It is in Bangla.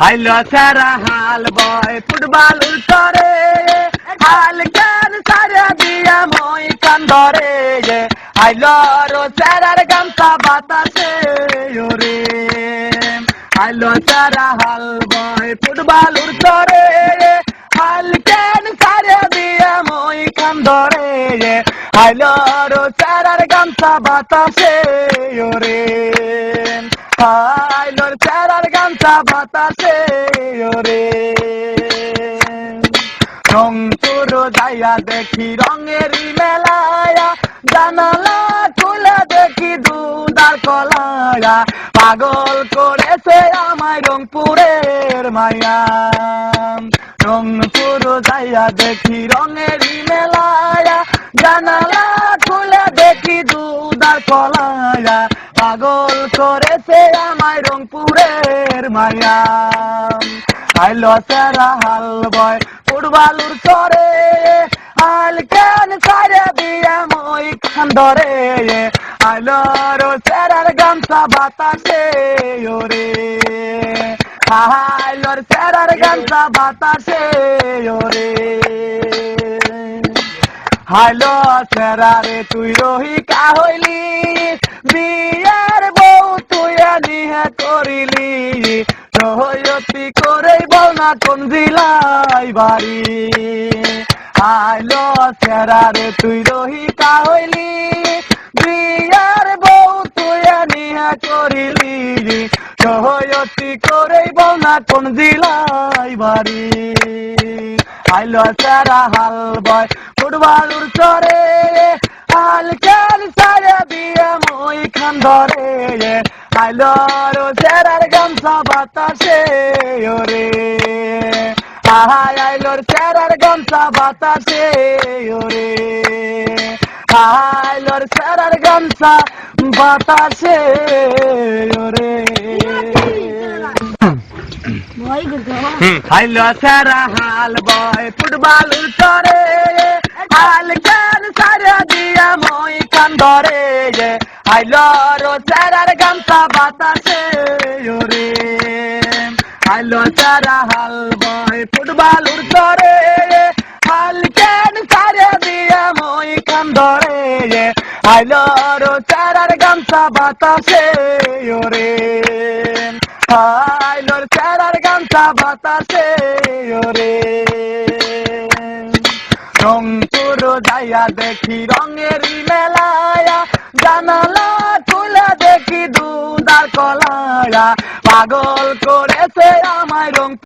হাইলো সারা হাল বয়, ফুটবল উত্তরে। হাল কেন সারা দিয়া মই কান্দরে হাইলো রো সারার গামছা বাতাসে, ওরে। হাইলো সারা হাল বয়, ফুটবল উত্তরে। হাল কেন সারা দিয়া মই কান্দরে হাইলো রো সারার গামছা বাতাসে, ওরে। হাইলোর চারার বাতাসে, ওরে। রংপুর যাইয়া দেখি রঙেরই মেলায়া, জানালা খুলে দেখি দুদার কলায়া। পাগল করেছে আমায় রংপুরের মায়া। রংপুর যাইয়া দেখি রঙের মেলায়া, জানালা খুলে দেখি দুদার কলায়া। পাগল করেছে আমায় রংপুরের মায়া। আইলো সারা হাল বয় ফুটবালুর চরে। হাল কেন সারে দিয়া মই খান্দরে আইলো রো সারার গামছা বাতাসে, ওরে। আইলোর সারার গামছা বাতাসে, ওরে। হাইলো সেরারে তুই রহিকা হইলি। রহয়তি করে বল না কোন জিলাই বাড়ি। হাইলো সেরারে তুই রহিকা হইলি। বিয়ার বউ তুই নিহে করিলি। রহয়তি করে বল না কোন জিলাই বাড়ি। আইলো সারা হাল বয়, ফুটবলুর চরে। হাল খেল সারে দিয়ে মই খান ধরে। আইলো রো গামছা বাতাসে ওরে। আহাই আইলোর সেরার গামছা বাতাসে ওরে। আইলোর সেরার গামছা বাতাসে ওরে। হাইলো সারা হাল বয় ফুটবল উত্তরে হাল কেন সারা দিয়া মই কান্দরে। হাইলো হাইলো হাল বয়, ফুটবল উত্তরে হাল কেন সারা দিয়া মই কান্দরে? হাইলো রো সারার গামছা বাতাসে, ওরে। হাইলোর চারার গামছা বাতাসে, ওরে। রংপুর যাইয়া দেখি রঙেরই মেলায়া, জানালা খুলে দেখি দুদার কলায়া। পাগল করেছে আমায় রং